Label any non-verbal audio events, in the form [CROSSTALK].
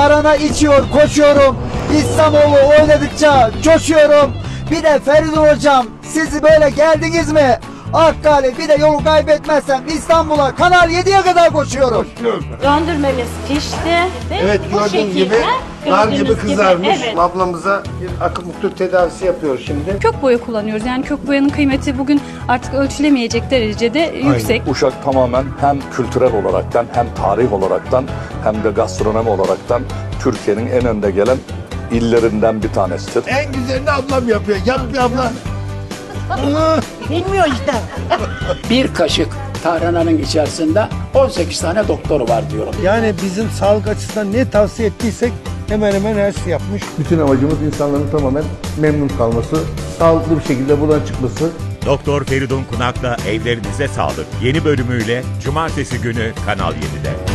tarhana içiyor, koşuyorum. İstanbul'u oynadıkça coşuyorum. Bir de Feridun hocam sizi böyle geldiniz mi? Hakkari bir de yolu kaybetmezsem İstanbul'a Kanal 7'ye kadar koşuyorum. Döndürmemiz pişti. Ve Evet bu gördüğün şekilde, gibi nar gibi gördüğünüz kızarmış. evet. Ablamıza bir akupunktur tedavisi yapıyor şimdi. Kök boya kullanıyoruz. Yani kök boyanın kıymeti bugün artık ölçülemeyecek derecede yüksek. Uşak tamamen hem kültürel olaraktan hem tarih olaraktan hem de gastronomi olaraktan Türkiye'nin en önde gelen illerinden bir tanesidir. En güzelini ablam yapıyor. Yap bir abla. [LAUGHS] bir kaşık tarhananın içerisinde 18 tane doktor var diyorum. Yani bizim sağlık açısından ne tavsiye ettiysek hemen hemen her şey yapmış. Bütün amacımız insanların tamamen memnun kalması, sağlıklı bir şekilde buradan çıkması. Doktor Feridun Kunak'la Evlerinize Sağlık yeni bölümüyle Cumartesi günü Kanal 7'de.